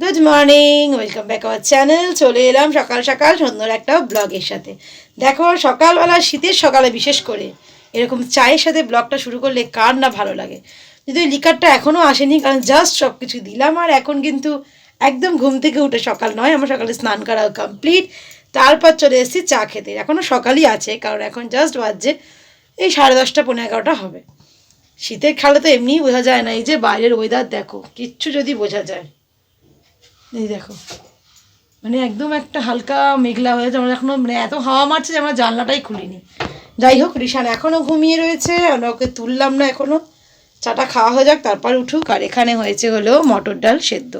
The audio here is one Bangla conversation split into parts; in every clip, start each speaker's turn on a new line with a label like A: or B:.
A: Good morning welcome back our channel চলে এলাম সকাল সকাল সুন্দর একটা ব্লগের সাথে। দেখো, সকালবেলা শীতের সকালে বিশেষ করে এরকম চায়ের সাথে ব্লগটা শুরু করলে কার না ভালো লাগে? যদি লিকারটা এখনও আসেনি, কারণ জাস্ট সব কিছু দিলাম, আর এখন কিন্তু একদম ঘুম থেকে উঠে সকাল নয়, আমার সকালে স্নান করা কমপ্লিট তারপর চলে এসেছি চা খেতে। এখনও সকালই আছে, কারণ এখন জাস্ট বাজছে এই সাড়ে দশটা পনেরো এগারোটা হবে। শীতের খালে তো এমনিই বোঝা যায় না, এই যে বাইরের ওয়েদার দেখো, কিচ্ছু যদি বোঝা যায়। এই দেখো। মানে একদম একটা হালকা মেঘলা হয়েছে আমরা এখনও মানে এত হাওয়া মারছে যে আমরা জানলাটাই খুলিনি। যাই হোক, রিশান এখনও ঘুমিয়ে রয়েছে। আমরা ওকে তুললাম না এখনও চাটা খাওয়া হয়ে যাক, তারপর উঠুক। আর এখানে হয়েছে হলো মটর ডাল সেদ্ধ।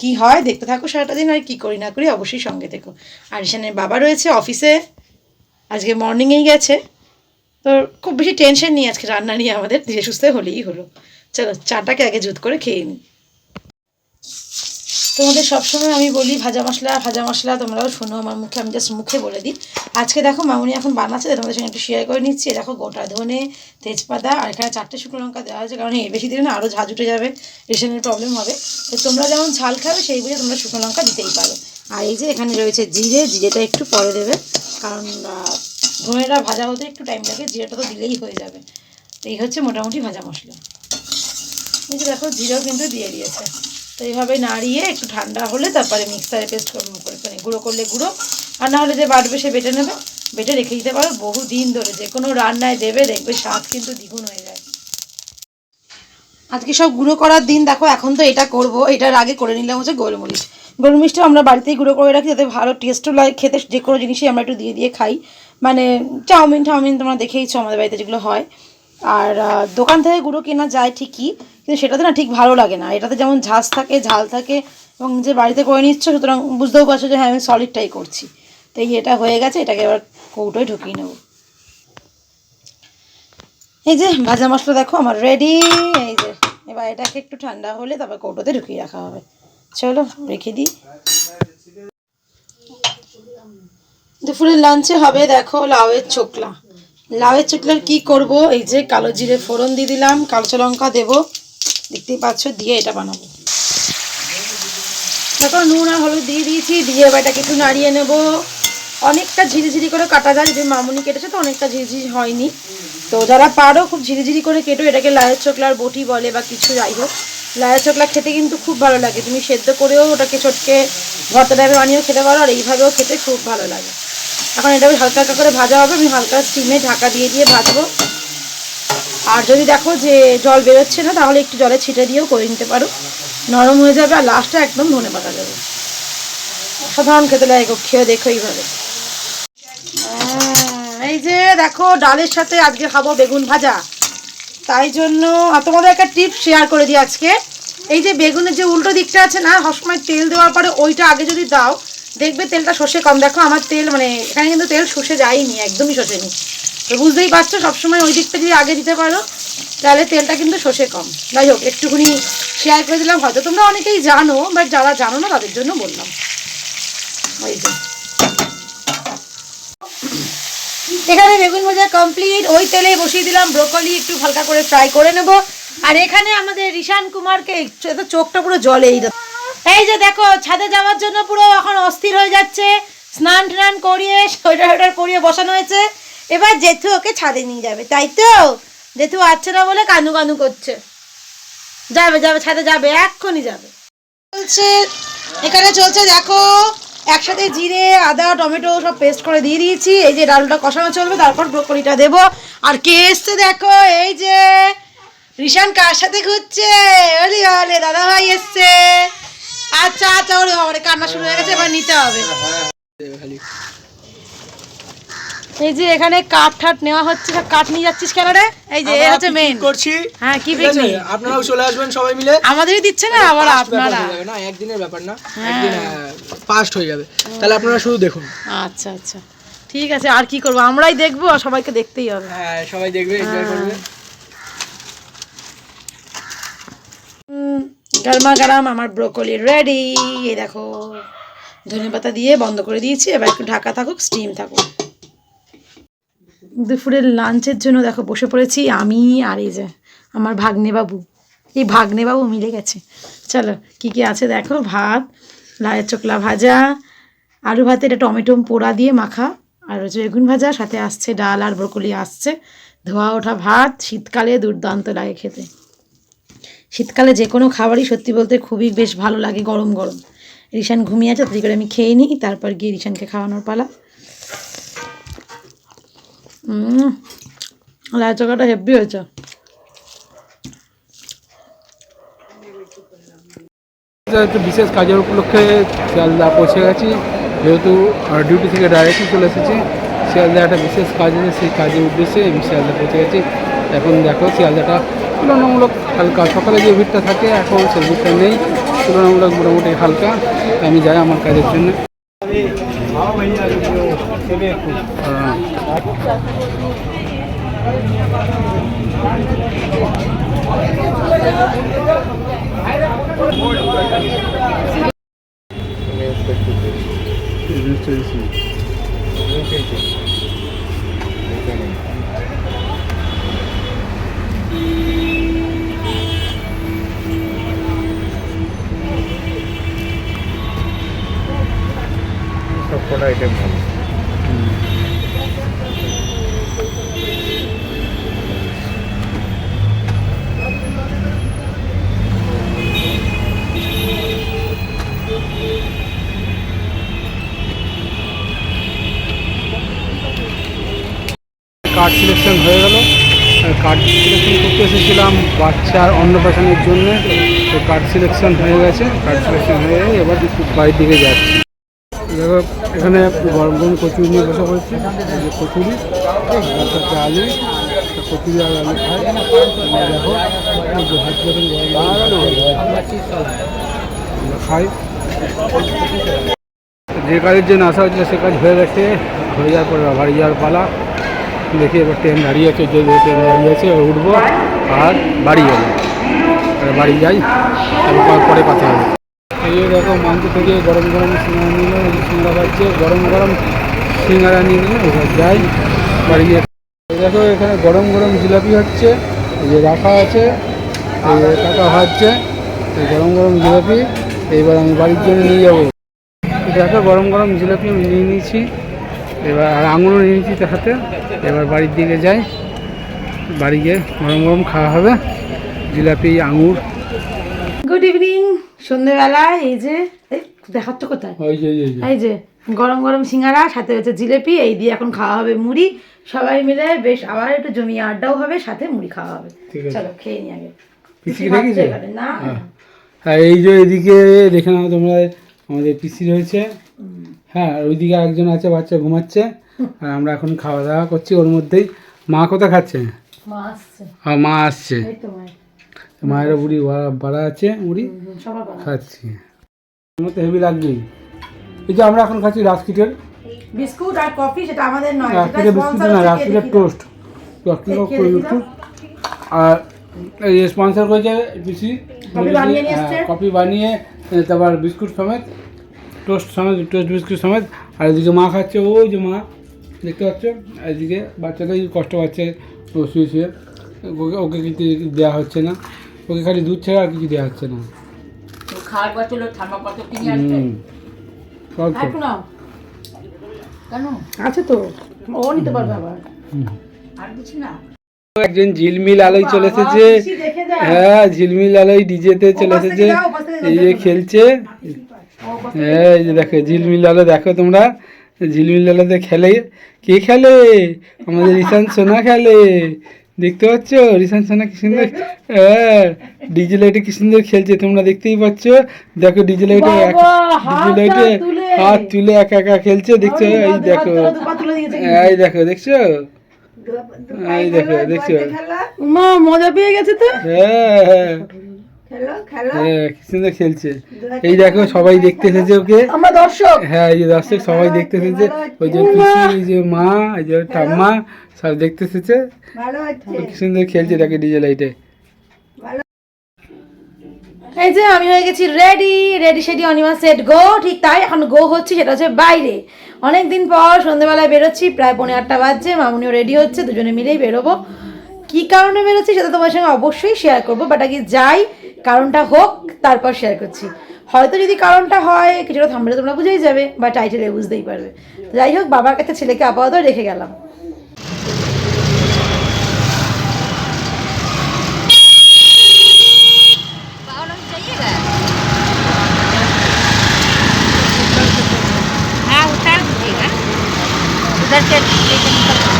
A: কি হয়? দেখতে থাকো সারাটা দিন, আর কি করি না করি, অবশ্যই সঙ্গে থেকো। আর রিশানের বাবা রয়েছে অফিসে। আজকে মর্নিংয়েই গেছে। তো খুব বেশি টেনশন নেই আজকে রান্না নিয়ে আমাদের। ধীরে সুস্থে হলেই হলো। চলো, চাটাকে আগে জুত করে খেয়ে নিই তোমাদের সবসময় আমি বলি, ভাজা মশলা ভাজা মশলা তোমরাও শোনো, আমার মুখে, আমি জাস্ট মুখে বলে দিই। আজকে দেখো মামুনি এখন বানাচ্ছে তোমাদের সঙ্গে একটু শেয়ার করে নিচ্ছি। দেখো গোটা ধনে, তেজপাতা, আর এখানে চারটে শুকনো লঙ্কা দেওয়া হয়েছে, কারণ এর বেশি দিলে না আরও ঝাঁজ উঠে যাবে, রেশনের প্রবলেম হবে। তো তোমরা যেমন ঝাল খাবে সেই বুঝে তোমরা শুকনো লঙ্কা দিতেই পারো। আর এই যে এখানে রয়েছে জিরে, জিরেটা একটু পরে দেবে, কারণ ধনেটা ভাজা হতে একটু টাইম লাগে, জিরেটা তো দিলেই হয়ে যাবে। এই হচ্ছে মোটামুটি ভাজা মশলা। এই যে দেখো, জিরেও কিন্তু দিয়ে দিয়েছে। তো এইভাবে নাড়িয়ে একটু ঠান্ডা হলে তারপরে মিক্সারে পেস্ট করে মানে গুঁড়ো করলে গুঁড়ো। আর না হলে যে বাটবে সে বেটে নেবে, বেটে রেখে দিতে পারো। বহু দিন ধরে যে কোনো রান্নায় দেবে, দেখবে স্বাদ কিন্তু দ্বিগুণ হয়ে যায়। আজকে সব গুঁড়ো করার দিন, দেখো এখন তো এটা করব। এটার আগে করে নিলাম হচ্ছে গোলমরিচ। গোলমরিচটা আমরা বাড়িতেই গুঁড়ো করে রাখি, যাতে ভালো টেস্টও লাগে। খেতে যে কোনো জিনিসই আমরা একটু দিয়ে দিয়ে খাই। মানে চাউমিন টাউমিন তোমরা দেখেইছো আমাদের বাড়িতে যেগুলো হয়। আর দোকান থেকে গুঁড়ো কেনা যায় ঠিকই কিন্তু সেটাতে না ঠিক ভালো লাগে না। এটাতে যেমন ঝাঁজ থাকে, ঝাল থাকে এবং যে বাড়িতে করে নিচ্ছ, সুতরাং বুঝতেও পারছ যে হ্যাঁ আমি সলিডটাই করছি। তো এই এটা হয়ে গেছে, এটাকে এবার কৌটোয় ঢুকিয়ে নেব। এই যে ভাজা মশলা দেখো, আমার রেডি এই যে, এবার এটাকে একটু ঠান্ডা হলে তারপর কৌটোতে ঢুকিয়ে রাখা হবে। চলো, রেখে দিই। দুপুরের লাঞ্চে হবে দেখো লাউয়ের চোকলা। লাউয়ের চোকলার কি করব? এই যে কালো জিরে ফোড়ন দিয়ে দিলাম, কাঁচা লঙ্কা দেবো। দেখতেই পাচ্ছ, দিয়ে এটা বানাবো। দেখো নুন আর হলুদ দিয়ে দিয়েছি, দিয়ে এবার এটাকে একটু নাড়িয়ে নেব। অনেকটা ঝিরিঝিরি করে কাটা যায়, যে মামুনি কেটেছে তো অনেকটা ঝিরিঝিরি হয়নি। তো যারা পারো খুব ঝিরিঝিরি করে কেটো, এটাকে লায়ের চোকলার বটি বলে বা কিছু, যাই হোক। লায়ের চোকলা খেতে কিন্তু খুব ভালো লাগে। তুমি সেদ্ধ করেও ওটাকে ছোটকে ভর্তা টাইপের বানিয়েও খেতে পারো, আর এইভাবেও খেতে খুব ভালো লাগে। এখন এটা হালকা হালকা করে ভাজা হবে, আমি হালকা স্টিমে ঢাকা দিয়ে দিয়ে ভাজবো। আর যদি দেখো যে জল বেরোচ্ছে না, তাহলে একটু জলে ছিটে দিয়েও করে নিতে পারো। নরম হয়ে যাবে আর লাস্টে একদম ধনে পাতা যাবে সাধারণ খেতে লাগে খেয়ে দেখো এইভাবে। এই যে দেখো, ডালের সাথে আজকে খাব বেগুন ভাজা। তাই জন্য তোমাদের একটা টিপ শেয়ার করে দিই আজকে। এই যে বেগুনের যে উল্টো দিকটা আছে না, সবসময় তেল দেওয়ার পরে ওইটা আগে যদি দাও, দেখবে তেলটা শসে কম। দেখো আমার তেল মানে এখানে কিন্তু তেল শুষে যায়নি, একদমই শসেনি তো বুঝতেই পারছ, সবসময় ওই দিকটা যদি আগে দিতে পারো, তাহলে তেলটা কিন্তু শসে কম। যাই হোক, একটুখানি শেয়ার করে দিলাম। হয়তো তোমরা অনেকেই জানো বাট যারা জানো না, তাদের জন্য বললাম। ওই যে। এখানে বেগুন ভাজা কমপ্লিট ওই তেলে বসিয়ে দিলাম। ব্রোকলি একটু হালকা করে ফ্রাই করে নেব। আর এখানে আমাদের রিশান কুমারকে তো চোখটা পুরো জলে এই দেখো। এই যে দেখো, ছাদে যাওয়ার জন্য পুরো এখন অস্থির হয়ে যাচ্ছে। স্নান টান করিয়ে সোয়েটার সোয়েটার পরিয়ে বসানো হয়েছে। এবার জেঠু ওকে ছাদে নিয়ে যাবে, তাই তো? জেঠু আসছে না বলে কানু কানু করছে। যাবে যাবে, ছাদে যাবে, এক্ষুনি যাবে। চলছে, এখানে চলছে, দেখো, একসাথে জিরে, আদা, টমেটো সব পেস্ট করে দিয়ে দিয়েছি। এই যে ডালটা কষানো চলবে, তারপর ব্রোকলিটা দেবো। আর কে এসছে দেখো, এই যে, রিশান কার সাথে ঘুরছে? ওলি বলে দাদা ভাই এসছে। আচ্ছা আচ্ছা ওরে কান্না শুরু হয়ে গেছে, এবার নিতে হবে। এই যে এখানে কাঠ ঠাট নেওয়া হচ্ছে সব কাঠ নিয়ে যাচ্ছিস কেন রে? এই যে এ হচ্ছে
B: picnic করছি।
A: হ্যাঁ কি পিকনিক
B: আপনারাও চলে আসবেন সবাই মিলে।
A: আমাদেরই দিচ্ছে না আবার আপনারা?
B: না একদিনের ব্যাপার না একদিন ফাস্ট হয়ে যাবে। তাহলে আপনারা শুধু দেখুন।
A: আচ্ছা আচ্ছা। ঠিক আছে আর কি করব? আমরাই দেখব আর সবাইকে দেখতেই হবে।
B: হ্যাঁ সবাই দেখবে এনজয় করবে।
A: গরমা গরম আমার ব্রোকলি রেডি এই দেখো ধনে পাতা দিয়ে বন্ধ করে দিয়েছি এবার একটু ঢাকা থাকুক স্টিম থাকুক। দুপুরের লাঞ্চের জন্য দেখো বসে পড়েছি আমি আর এই যে আমার ভাগ্নে বাবু এই ভাগ্নে বাবু মিলে গেছে। চলো, কি কি আছে দেখো? ভাত, লায়ের চোকলা ভাজা, আলু ভাতে এটা টমেটো পোড়া দিয়ে মাখা, আর হচ্ছে বেগুন ভাজা, সাথে আসছে ডাল আর ব্রকলি আসছে। ধোয়া ওঠা ভাত, শীতকালে দুর্দান্ত লাগে খেতে। শীতকালে যে কোনো খাবারই সত্যি বলতে খুবই বেশ ভালো লাগে, গরম গরম। রিশান ঘুমিয়ে আছে, তাড়াতাড়ি করে আমি খেয়ে নিই, তারপর গিয়ে রিশানকে খাওয়ানোর পালা। লাল হেভি হয়েছে।
C: বিশেষ কাজের উপলক্ষে শিয়ালদা পৌঁছে গেছি। যেহেতু ডিউটি থেকে ডাইরেক্টলি চলে এসেছি, শিয়ালদা একটা বিশেষ কাজ আছে সেই কাজের উদ্দেশ্যে আমি শিয়ালদা পৌঁছে গেছি। এখন দেখো, শিয়ালদাটা তুলনামূলক হালকা। সকালে যে ভিড়টা থাকে, এখন সেই ভিড়টা নেই। তুলনামূলক মোটামুটি হালকা। আমি যাই আমার কাজের জন্য। গেল কার্ড সিলেকশন করতে এসেছিলাম, বাচ্চার অন্নপ্রাশনের জন্য। তো কার্ড সিলেকশন হয়ে গেছে কার্ড সিলেকশন হয়ে এবার বাড়ির দিকে যাচ্ছি। এখানে গরম গরম কচুরি নিয়ে বসে পড়েছি। কচুরি আলু কচুরি আর আলু খাই। যে কাজের জন্য আসা হয়েছিল, সে কাজ হয়ে গেছে। হয়ে যাওয়ার পরে বাড়ি যাওয়ার পালা। দেখি, এবার ট্রেন দাঁড়িয়ে আছে, যে ট্রেন দাঁড়িয়ে আছে উঠবো আর বাড়ি যাব। বাড়ি যাই, তারপর পরে কথা হবে। এই দেখো মাংস থেকে গরম গরম সিঙ্গারা নিল এই যে সিঙ্গারা পাচ্ছে গরম গরম সিঙ্গারা নিয়ে এবার যাই বাড়ি গিয়ে। দেখো, এখানে গরম গরম জিলাপি হচ্ছে, এই যে রাখা আছে, এই টাকা ভাজছে, এই গরম গরম জিলাপি, এইবার আমি বাড়ির জন্য নিয়ে যাব। দেখো, গরম গরম জিলাপি আমি নিয়ে নিয়েছি। এবার আর আঙুরও নিয়ে নিয়েছি তার সাথে। এবার বাড়ির দিকে যাই। বাড়ি গিয়ে গরম গরম খাওয়া হবে। জিলাপি আঙুর।
A: গুড ইভিনিং সন্ধ্যেবেলা এই যে এই, দেখাচ্ছ কোথায়?
C: এই যে
A: গরম গরম সিঙ্গারা সাথে হচ্ছে জিলেপি এই দিয়ে এখন খাওয়া হবে মুড়ি। সবাই মিলে বেশ আবার একটু জমিয়ে আড্ডাও হবে সাথে মুড়ি খাওয়া হবে।
C: ঠিক আছে।
A: চলো খেয়ে নি আগে। না।
C: আর এই যে এদিকে দেখে নাও তোমরা আমাদের পিসি রয়েছে। হ্যাঁ ওইদিকে একজন আছে বাচ্চা ঘুমাচ্ছে। আর আমরা এখন খাওয়া দাওয়া করছি ওর মধ্যেই। মা কোথায় খাচ্ছে? আর মা আসছে।
A: মায়ের।
C: বুড়ি বাড়া- আছে মুড়ি। খাচ্ছি। আমার তো হেভি লাগবেই। এই যে আমরা এখন খাচ্ছি রাজকিটের
A: বিস্কুট আর কফি সেটা আমাদের নয়
C: রাজকিটের বিস্কুট না রাজকিটের টোস্ট। আর এই স্পন্সর করেছে পিসি।
A: কফি বানিয়ে।
C: কফি বানিয়ে তারপর বিস্কুট সমেত। টোস্ট সমেত টোস্ট বিস্কুট সমেত আর এদিকে মা খাচ্ছে ওই যে মা দেখতে পাচ্ছ? আর এদিকে বাচ্চাটাই কষ্ট পাচ্ছে ও শুয়ে শুয়ে। ওকে ওকে কিছু দেওয়া হচ্ছে না। ওকে খালি দুধ ছাড়া আর কিছু দেওয়া হচ্ছে না।
D: খাওয়ার কত কিনে আসবে? কেন?
A: আছে তো ও নিতে পারবে আবার।
D: আর কিছু না।
C: একজন ঝিলমিল আলোয় চলে এসেছে। হ্যাঁ ঝিলমিল আলোয় ডিজেতে চলে এসেছে। এই যে খেলছে। এই যে দেখো ঝিলমিল আলো দেখো তোমরা। ঝিলমিল আলোতে খেলে। কে খেলে? আমাদের রিসান সোনা খেলে। দেখতে পাচ্ছ? রিসান সোনা কি সুন্দর হ্যাঁ ডিজে লাইটে কি সুন্দর খেলছে তোমরা দেখতেই পাচ্ছ। দেখো ডিজে লাইটে ডিজে লাইটে। হাত তুলে একা একা খেলছে দেখছ? এই দেখো? এই দেখো দেখছ? এই দেখো দেখছ?
A: মা মজা পেয়ে গেছে তো?
C: হ্যাঁ হ্যাঁ। সুন্দর খেলছে। এই দেখো সবাই দেখতে এসেছে ওকে।
A: আমরা দর্শক।
C: হ্যাঁ এই যে দর্শক সবাই দেখতে এসেছে। ওই যে পিসি এই যে মা এই যে ঠাম্মা সব দেখতে এসেছে। কি সুন্দর খেলছে দেখে ডিজে লাইটে।
A: এই যে আমি হয়ে গেছি রেডি রেডি সেডি অনিমা সেট গো ঠিক তাই এখন গো হচ্ছে সেটা হচ্ছে বাইরে। অনেক দিন পর সন্ধ্যেবেলায় বেরোচ্ছি প্রায় পৌনে আটটা বাজছে মামুনিও রেডি হচ্ছে দুজনে মিলেই বেরোবো। কি কারণে বেরোচ্ছি সেটা তোমার সঙ্গে অবশ্যই শেয়ার করব বাট আগে যাই কারণটা হোক, তারপর শেয়ার করছি। হয়তো যদি কারণটা হয়, কিছুটা থামলে তোমরা বুঝেই যাবে, বা টাইটেলে বুঝতেই পারবে। যাই হোক, বাবার কাছে ছেলেকে আপাতত রেখে গেলাম।
E: That's
A: it.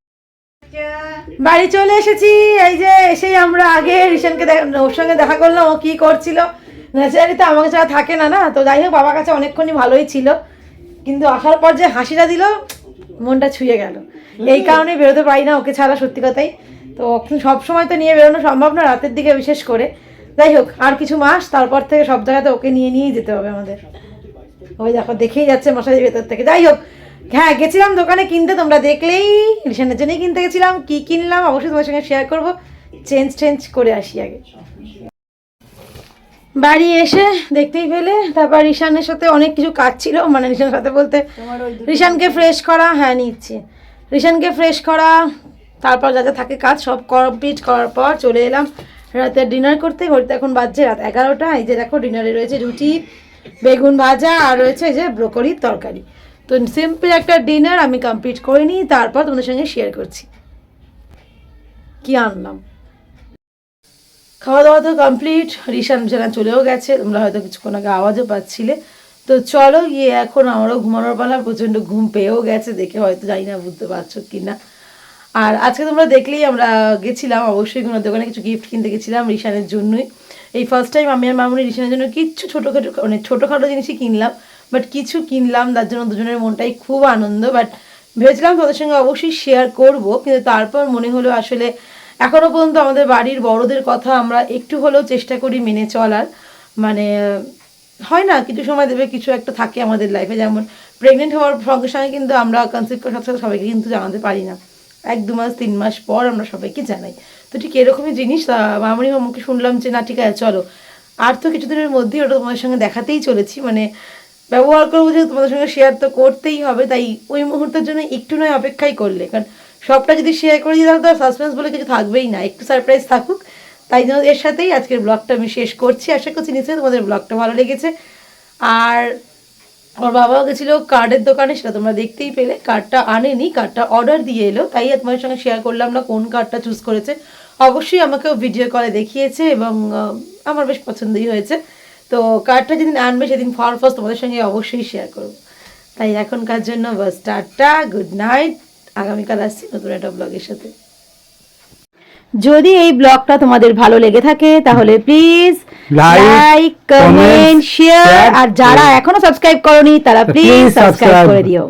A: চলে এসেছি এই যে এসেই আমরা আগে দেখ- ওর সঙ্গে দেখা করলাম ও কি করছিল। ন্যাচারালি তো আমাকে ছাড়া থাকে না না? তো যাই হোক বাবার কাছে অনেকক্ষণই ভালোই ছিল। কিন্তু আসার পর যে হাসিটা দিল মনটা ছুঁয়ে গেল। এই কারণে বেরোতে পারি না ওকে ছাড়া সত্যি কথাই। তো সব সময় তো নিয়ে বেরোনো সম্ভব না রাতের দিকে বিশেষ করে। যাই হোক আর কিছু মাস তারপর থেকে সব জায়গাতে ওকে নিয়ে নিয়েই যেতে হবে আমাদের। ওই দেখো দেখেই যাচ্ছে মশারির ভেতর থেকে। যাই হোক হ্যাঁ গেছিলাম দোকানে কিনতে তোমরা দেখলেই রিশানের জন্যই কিনতে গেছিলাম। কি কিনলাম অবশ্যই তোমার সঙ্গে শেয়ার করব। চেঞ্জ চেঞ্জ করে আসি আগে। বাড়ি এসে দেখতেই পেলে তারপর রিশানের সাথে অনেক কিছু কাজ ছিল। মানে রিশানের সাথে বলতে রিশানকে ফ্রেশ করা হ্যাঁ নিচ্ছি। রিশানকে ফ্রেশ করা তারপর যা যা থাকে কাজ সব কমপ্লিট করার পর চলে এলাম। রাতে ডিনার করতে করতে এখন বাজছে রাত এগারোটা। এই যে দেখো ডিনারে রয়েছে রুটি বেগুন ভাজা আর রয়েছে এই যে ব্রোকলির তরকারি। তো সিম্পল একটা ডিনার আমি কমপ্লিট করে নিই, তারপর তোমাদের সঙ্গে শেয়ার করছি। কি আনলাম? খাওয়া দাওয়া তো কমপ্লিট রিশান বিছানা চলেও গেছে, তোমরা হয়তো কিছুক্ষণ আগে আওয়াজও পাচ্ছিলে। তো চলো গিয়ে এখন আমারও ঘুমানোর পালা, প্রচণ্ড ঘুম পেয়েও গেছে, দেখে হয়তো জানি না, বুঝতে পারছ কি না আর আজকে তোমরা দেখলেই আমরা গেছিলাম, অবশ্যই কোনো দোকানে কিছু গিফট কিনতে গেছিলাম রিশানের জন্যই। এই ফার্স্ট টাইম আমি আর মামুনি রিশানের জন্য কিচ্ছু ছোটোখাটো মানে ছোটোখাটো জিনিসই কিনলাম। বাট কিছু কিনলাম, তার জন্য দুজনের মনটাই খুব আনন্দ। বাট ভেবেছিলাম তোদের সঙ্গে অবশ্যই শেয়ার করব, কিন্তু তারপর মনে হলো আসলে এখনও পর্যন্ত আমাদের বাড়ির বড়দের কথা আমরা একটু হলেও চেষ্টা করি মেনে চলার। মানে হয় না, কিছু সময় দেবে, কিছু একটা থাকে আমাদের লাইফে যেমন প্রেগনেন্ট হওয়ার সঙ্গে সঙ্গে কিন্তু আমরা কনসেপ্ট করার সাথে সবাইকে কিন্তু জানাতে পারি না। এক, দু মাস, তিন মাস পর আমরা সবাইকে জানাই। তো ঠিক এরকমই জিনিস মামনি মামুকে শুনলাম যে, না, ঠিক আছে, চলো। আর তো কিছুদিনের মধ্যেই ওটা তোমাদের সঙ্গে দেখাতেই চলেছি। মানে ব্যবহার করব যে তোমাদের সঙ্গে শেয়ার তো করতেই হবে, তাই ওই মুহূর্তের জন্য একটু নয়, অপেক্ষাই করলে। কারণ সবটা যদি শেয়ার করে দিই, তাহলে তো সাসপেন্স বলে কিছু থাকবেই না। একটু সারপ্রাইজ থাকুক। তাই জন্য এর সাথেই আজকের ব্লগটা আমি শেষ করছি। আশা করছি নিশ্চয়ই তোমাদের ব্লগটা ভালো লেগেছে। আর আমার বাবাও গেছিল কার্ডের দোকানে, সেটা তোমরা দেখতেই পেলে। কার্ডটা আনেনি কার্ডটা অর্ডার দিয়ে এলো। তাই তোমাদের সঙ্গে শেয়ার করলাম না কোন কার্ডটা চুজ করেছে। অবশ্যই আমাকেও ভিডিও কলে দেখিয়েছে এবং আমার বেশ পছন্দই হয়েছে। তো কার্ডটা যেদিন আনবে সেদিন ফর ফার্স্ট তোমাদের সঙ্গে অবশ্যই শেয়ার করব। তাই এখনকার জন্য বাস টাটা গুড নাইট আগামীকাল আসছি নতুন একটা ব্লগের সাথে। যদি এই ব্লগটা তোমাদের ভালো লেগে থাকে তাহলে প্লিজ লাইক কমেন্ট শেয়ার আর যারা এখনও সাবস্ক্রাইব করনি তারা প্লিজ সাবস্ক্রাইব করে দিও।